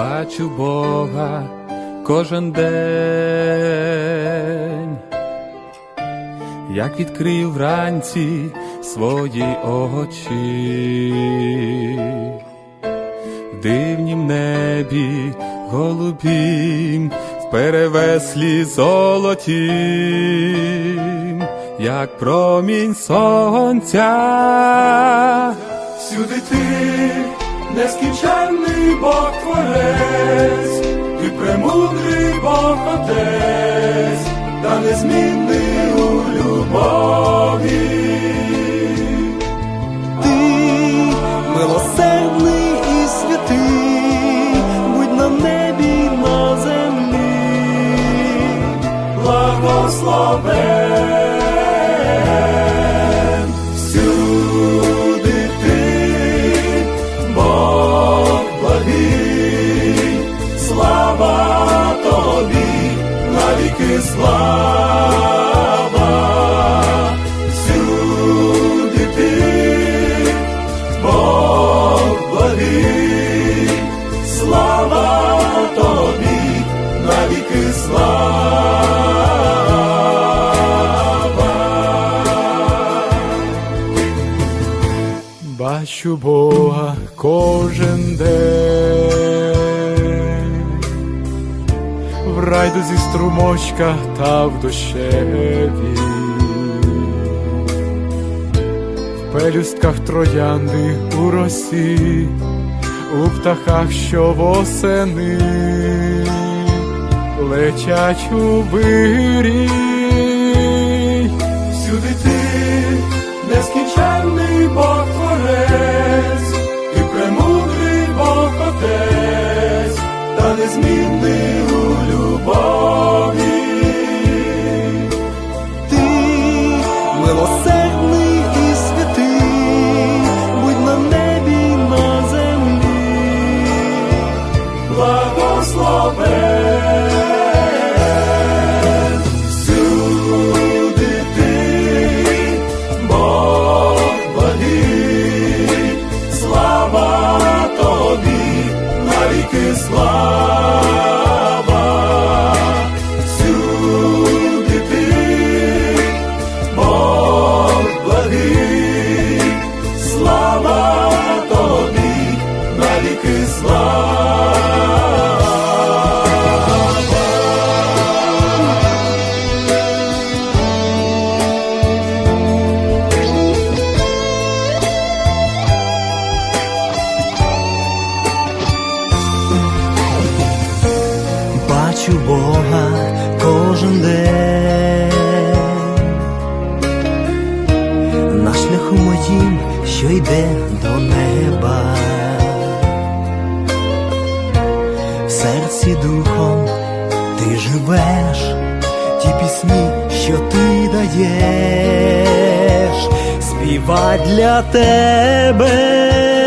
бачу Бога кожен день, як відкрив вранці свої очі, в дивнім небі голубім, в перевеслі золотім, як промінь сонця. Всюди ти нескінченний Бог творець, ти премудрий Бог Отець, та незмінний у любові. Ти милосердний і святий, будь на небі, на землі. благословен навіки слава, всюди ти, Бог благий, слава тобі, навіки слава. Бачу Бога кожен день, в райдузі струмочка та в дощеві, в пелюстках троянди у росі, у птахах, що восени летять у вирій. Всюди ти нескінченний Бог Бачу Бога кожен день на шляху моїм, що йде до неба, в серці духом ти живеш, ті пісні, що ти даєш, співать для тебе.